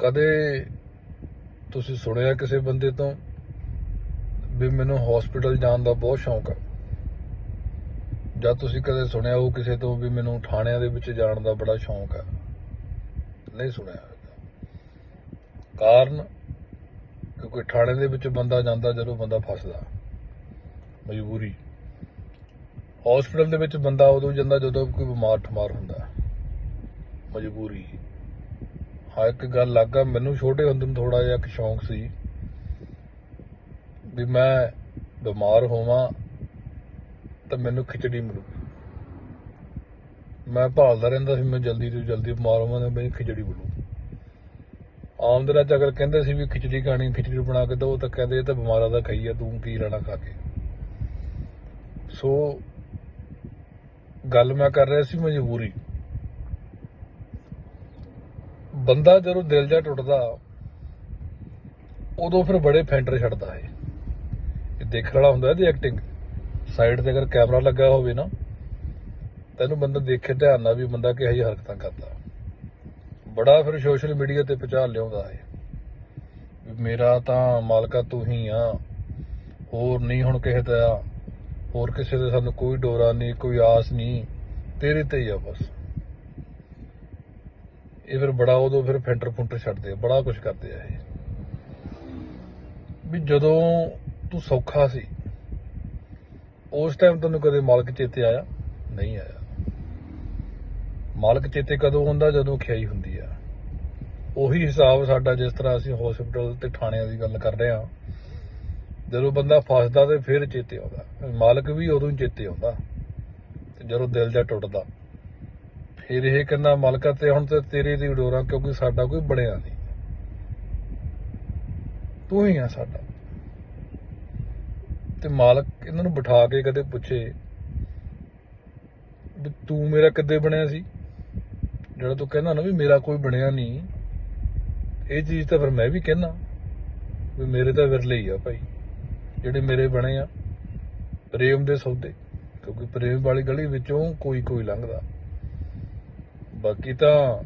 ਕਦੇ ਤੁਸੀਂ ਸੁਣਿਆ ਕਿਸੇ ਬੰਦੇ ਤੋਂ ਵੀ ਮੈਨੂੰ ਹਸਪੀਟਲ ਜਾਣ ਦਾ ਬਹੁਤ ਸ਼ੌਂਕ ਹੈ ਜਾਂ ਤੁਸੀਂ ਕਦੇ ਸੁਣਿਆ ਹੋ ਕਿਸੇ ਤੋਂ ਵੀ ਮੈਨੂੰ ਥਾਣਿਆਂ ਦੇ ਵਿੱਚ ਜਾਣ ਦਾ ਬੜਾ ਸ਼ੌਂਕ ਹੈ ਨਹੀਂ ਸੁਣਿਆ ਕਾਰਨ ਕਿਉਂਕਿ ਥਾਣੇ ਦੇ ਵਿੱਚ ਬੰਦਾ ਜਾਂਦਾ ਜਦੋਂ ਬੰਦਾ ਫਸਦਾ, ਮਜਬੂਰੀ। ਹਸਪੀਟਲ ਦੇ ਵਿੱਚ ਬੰਦਾ ਉਦੋਂ ਜਾਂਦਾ ਜਦੋਂ ਕੋਈ ਬਿਮਾਰ ਠਮਾਰ ਹੁੰਦਾ, ਮਜਬੂਰੀ। ਹਾਂ, ਇੱਕ ਗੱਲ ਲੱਗਾ ਮੈਨੂੰ ਛੋਟੇ ਹੁੰਦੇ ਨੂੰ ਥੋੜਾ ਜਿਹਾ ਇੱਕ ਸ਼ੌਂਕ ਸੀ ਵੀ ਮੈਂ ਬਿਮਾਰ ਹੋਵਾਂ ਤਾਂ ਮੈਨੂੰ ਖਿਚੜੀ ਮਿਲੂਗੀ ਮੈਂ ਭਾਲਦਾ ਰਹਿੰਦਾ ਸੀ, ਮੈਂ ਜਲਦੀ ਤੋਂ ਜਲਦੀ ਬਿਮਾਰ ਹੋਵਾਂ ਤਾਂ ਮੈਨੂੰ ਖਿਚੜੀ ਮਿਲੂ। ਆਮ ਦਿਨਾਂ ਚ ਅਗਰ ਕਹਿੰਦੇ ਸੀ ਵੀ ਖਿਚੜੀ ਖਾਣੀ, ਖਿਚੜੀ ਬਣਾ ਕੇ ਦੋ ਤਾਂ ਕਹਿੰਦੇ ਇਹ ਤਾਂ ਬਿਮਾਰਾਂ ਦਾ ਖਾਈ ਆ, ਤੂੰ ਕੀ ਲੈਣਾ ਖਾ ਕੇ। ਸੋ ਗੱਲ ਮੈਂ ਕਰ ਰਿਹਾ ਸੀ ਮਜਬੂਰੀ। ਬੰਦਾ ਜਦੋਂ ਦਿਲ ਜਾ ਟੁੱਟਦਾ, ਉਦੋਂ ਫਿਰ ਬੜੇ ਫੈਂਟਰ ਛੱਡਦਾ ਹੈ ਇਹ ਦੇਖਣ ਵਾਲਾ ਹੁੰਦਾ ਇਹਦੀ ਐਕਟਿੰਗ ਸਾਈਡ ਤੇ ਅਗਰ ਕੈਮਰਾ ਲੱਗਾ ਹੋਵੇ ਨਾ, ਤੈਨੂੰ ਬੰਦਾ ਦੇਖੇ ਧਿਆਨ ਨਾਲ ਵੀ ਬੰਦਾ ਕਿਹੋ ਜਿਹੀ ਹਰਕਤਾਂ ਕਰਦਾ। ਬੜਾ ਫਿਰ ਸੋਸ਼ਲ ਮੀਡੀਆ ਤੇ ਪ੍ਰਚਾਰ ਲਿਆਉਂਦਾ ਹੈ ਵੀ ਮੇਰਾ ਤਾਂ ਮਾਲਕਾ ਤੂੰ ਹੀ ਆ। ਹੋਰ ਨਹੀਂ ਹੁਣ ਕਿਸੇ ਦਾ। ਹੋਰ ਕਿਸੇ ਦੇ ਸਾਨੂੰ ਕੋਈ ਡੋਰਾ ਨਹੀਂ, ਕੋਈ ਆਸ ਨਹੀਂ। ਤੇਰੇ ਤੇ ਹੀ ਆ ਬਸ। ਇਹ ਫਿਰ ਬੜਾ ਉਦੋਂ ਫਿਰ ਫੈਂਟਰ ਫੁੰਟਰ ਛੱਡਦੇ ਆ, ਬੜਾ ਕੁਝ ਕਰਦੇ ਆ ਇਹ। ਵੀ ਜਦੋਂ ਤੂੰ ਸੌਖਾ ਸੀ, ਉਸ ਟਾਈਮ ਤੈਨੂੰ ਕਦੇ ਮਾਲਕ ਚੇਤੇ ਆਇਆ? ਨਹੀਂ ਆਇਆ। ਮਾਲਕ ਚੇਤੇ ਕਦੋਂ ਹੁੰਦਾ? ਜਦੋਂ ਖਿਆਈ ਹੁੰਦੀ ਆ। ਉਹੀ ਹਿਸਾਬ ਸਾਡਾ ਜਿਸ ਤਰ੍ਹਾਂ ਅਸੀਂ ਹਸਪੀਟਲ ਤੇ ਥਾਣਿਆਂ ਦੀ ਗੱਲ ਕਰ ਰਹੇ ਹਾਂ, ਜਦੋਂ ਬੰਦਾ ਫਸਦਾ ਤੇ ਫਿਰ ਚੇਤੇ ਆਉਂਦਾ। ਮਾਲਕ ਵੀ ਉਦੋਂ ਹੀ ਚੇਤੇ ਆਉਂਦਾ, ਤੇ ਜਦੋਂ ਦਿਲ ਜਾ ਟੁੱਟਦਾ। ਫਿਰ ਇਹ ਕਹਿੰਦਾ, ਮਾਲਕਾ, ਤੇ ਹੁਣ ਤੇ ਤੇਰੇ ਦੀ ਡੋਰਾਂ ਕਿਉਂਕਿ ਸਾਡਾ ਕੋਈ ਬਣਿਆ ਨਹੀਂ। ਤੂੰ ਹੀ ਆ ਸਾਡਾ। ਤੇ ਮਾਲਕ ਇਹਨਾਂ ਨੂੰ ਬਿਠਾ ਕੇ ਕਦੇ ਪੁੱਛੇ ਵੀ ਤੂੰ ਮੇਰਾ ਕਿੱਦੇ ਬਣਿਆ ਸੀ? ਜਿਹੜਾ ਤੂੰ ਕਹਿੰਦਾ ਨਾ ਵੀ ਮੇਰਾ ਕੋਈ ਬਣਿਆ ਨਹੀਂ, ਇਹ ਚੀਜ਼ ਤਾਂ ਫਿਰ ਮੈਂ ਵੀ ਕਹਿੰਦਾ ਵੀ ਮੇਰੇ ਤਾਂ ਵਿਰਲੇ ਹੀ ਆ ਭਾਈ। ਜਿਹੜੇ ਮੇਰੇ ਬਣੇ ਆ, ਪ੍ਰੇਮ ਦੇ ਸੌਦੇ, ਕਿਉਂਕਿ ਪ੍ਰੇਮ ਵਾਲੀ ਗਲੀ ਵਿੱਚੋਂ ਕੋਈ ਕੋਈ ਲੰਘਦਾ। ਬਾਕੀ ਤਾਂ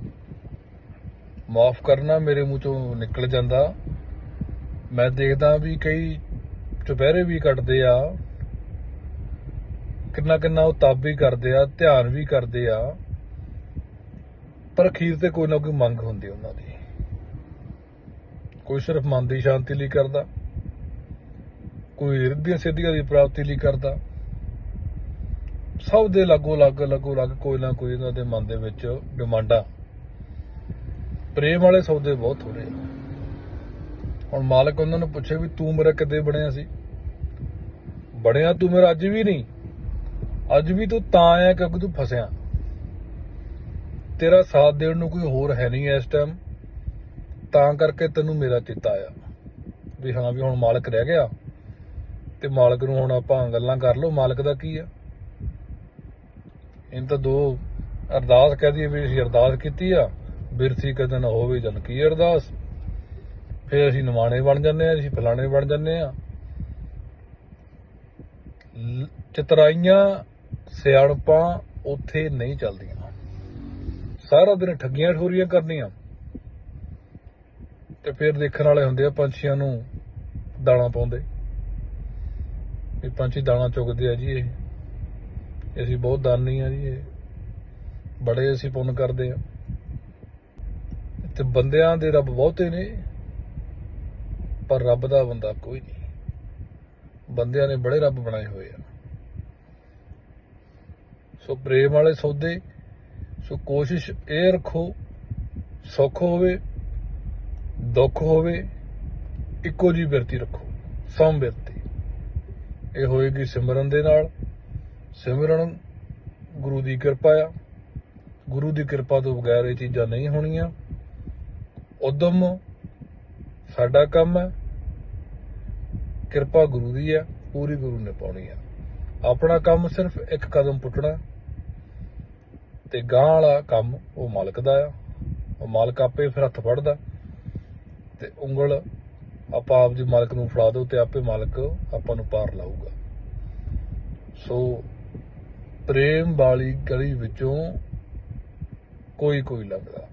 ਮਾਫ ਕਰਨਾ ਮੇਰੇ ਮੂੰਹ ਚੋਂ ਨਿਕਲ ਜਾਂਦਾ। ਮੈਂ ਦੇਖਦਾ ਵੀ ਕਈ ਚੁਪਹਿਰੇ ਵੀ ਕੱਟਦੇ ਆ। ਕਿੰਨਾ ਕਿੰਨਾ ਉਹ ਤਾਬ ਵੀ ਕਰਦੇ ਆ, ਧਿਆਨ ਵੀ ਕਰਦੇ ਆ। ਪਰ ਅਖੀਰ ਤੇ ਕੋਈ ਨਾ ਕੋਈ ਮੰਗ ਹੁੰਦੀ ਉਹਨਾਂ ਦੀ। ਕੋਈ ਸਿਰਫ ਮਨ ਦੀ ਸ਼ਾਂਤੀ ਲਈ ਕਰਦਾ। ਕੋਈ ਰਿੱਧੀਆਂ ਸਿੱਧੀਆਂ ਦੀ ਪ੍ਰਾਪਤੀ ਲਈ ਕਰਦਾ। ਸਭ ਦੇ ਲਾਗੋ ਲੱਗ ਲੱਗੋ ਲੱਗ ਕੋਈ ਨਾ ਕੋਈ ਇਹਨਾਂ ਦੇ ਮਨ ਦੇ ਵਿੱਚ ਡਿਮਾਂਡਾਂ। ਪ੍ਰੇਮ ਵਾਲੇ ਸੌਦੇ ਬਹੁਤ ਥੋੜੇ ਆ ਹੁਣ ਮਾਲਕ ਉਹਨਾਂ ਨੂੰ ਪੁੱਛੇ ਵੀ ਤੂੰ ਮੇਰਾ ਕਿੱਦੇ ਬਣਿਆ ਸੀ? ਬਣਿਆ ਤੂੰ ਮੇਰਾ ਅੱਜ ਵੀ ਨਹੀਂ। ਅੱਜ ਵੀ ਤੂੰ ਤਾਂ ਆਇਆ ਕਿਉਂਕਿ ਤੂੰ ਫਸਿਆ। ਤੇਰਾ ਸਾਥ ਦੇਣ ਨੂੰ ਕੋਈ ਹੋਰ ਹੈ ਨਹੀਂ ਇਸ ਟਾਈਮ ਤਾਂ ਕਰਕੇ ਤੈਨੂੰ ਮੇਰਾ ਚੇਤਾ ਆਇਆ। ਵੀ ਹਾਂ, ਵੀ ਹੁਣ ਮਾਲਕ ਰਹਿ ਗਿਆ। ਤੇ ਮਾਲਕ ਨੂੰ ਹੁਣ ਆਪਾਂ ਗੱਲਾਂ ਕਰ ਲਓ, ਮਾਲਕ ਦਾ ਕੀ ਆ? ਇਹਨਾਂ ਤਾਂ ਦੋ ਅਰਦਾਸ ਕਹਿ ਦਈਏ ਵੀ ਅਸੀਂ ਅਰਦਾਸ ਕੀਤੀ ਆ ਬਿਰਥੀ ਕਦੇ ਨਾ ਹੋਵੇ ਜਨ ਕੀ ਅਰਦਾਸ। ਫਿਰ ਅਸੀਂ ਨਿਮਾਣੇ ਬਣ ਜਾਂਦੇ ਆ, ਅਸੀਂ ਫਲਾਣੇ ਬਣ ਜਾਂਦੇ ਆ। ਚਤਰਾਈਆਂ, ਸਿਆਣਪਾਂ ਉੱਥੇ ਨਹੀਂ ਚੱਲਦੀਆਂ। ਸਾਰਾ ਦਿਨ ਠੱਗੀਆਂ ਠੋਰੀਆਂ ਕਰਨੀਆਂ। ਤੇ ਫਿਰ ਦੇਖਣ ਵਾਲੇ ਹੁੰਦੇ ਆ ਪੰਛੀਆਂ ਨੂੰ ਦਾਣਾ ਪਾਉਂਦੇ। ਇਹ ਪੰਛੀ ਦਾਣਾ ਚੁਗਦੇ ਆ ਜੀ ਇਹ। ਅਸੀਂ ਬਹੁਤ ਦਾਨੀ ਆ ਜੀ, ਇਹ ਬੜੇ ਅਸੀਂ ਪੁੰਨ ਕਰਦੇ ਆ। ਤੇ ਬੰਦਿਆਂ ਦੇ ਰੱਬ ਬਹੁਤੇ ਨੇ, ਪਰ ਰੱਬ ਦਾ ਬੰਦਾ ਕੋਈ ਨਹੀਂ। ਬੰਦਿਆਂ ਨੇ ਬੜੇ ਰੱਬ ਬਣਾਏ ਹੋਏ ਆ। ਸੋ ਪ੍ਰੇਮ ਵਾਲੇ ਸੌਦੇ, ਸੋ ਕੋਸ਼ਿਸ਼ ਇਹ ਰੱਖੋ, ਸੁੱਖ ਹੋਵੇ, ਦੁੱਖ ਹੋਵੇ, ਇੱਕੋ ਜੀ ਬਿਰਤੀ ਰੱਖੋ, ਸਮ ਬਿਰਤੀ। ਇਹ ਹੋਏਗੀ ਸਿਮਰਨ ਦੇ ਨਾਲ ਸਿਮਰਨ ਗੁਰੂ ਦੀ ਕਿਰਪਾ ਆ। ਗੁਰੂ ਦੀ ਕਿਰਪਾ ਤੋਂ ਬਗੈਰ ਇਹ ਚੀਜ਼ਾਂ ਨਹੀਂ ਹੋਣੀਆਂ। ਉਦਮ ਸਾਡਾ ਕੰਮ ਹੈ। ਕਿਰਪਾ ਗੁਰੂ ਦੀ ਹੈ, ਪੂਰੀ ਗੁਰੂ ਨੇ ਪਾਉਣੀ ਆ। ਆਪਣਾ ਕੰਮ ਸਿਰਫ ਇੱਕ ਕਦਮ ਪੁੱਟਣਾ ਤੇ ਗਾਂ ਵਾਲਾ ਕੰਮ ਉਹ ਮਾਲਕ ਦਾ ਆ। ਉਹ ਮਾਲਕ ਆਪੇ ਫਿਰ ਹੱਥ ਫੜਦਾ ਤੇ ਉਂਗਲ ਆਪਾਂ ਆਪ ਜੀ ਮਾਲਕ ਨੂੰ ਫੜਾ ਦਿਓ ਤੇ ਆਪੇ ਮਾਲਕ ਆਪਾਂ ਨੂੰ ਪਾਰ ਲਾਊਗਾ। ਸੋ ਪ੍ਰੇਮ ਵਾਲੀ ਗਲੀ ਵਿੱਚੋਂ ਕੋਈ ਕੋਈ ਲੱਗਦਾ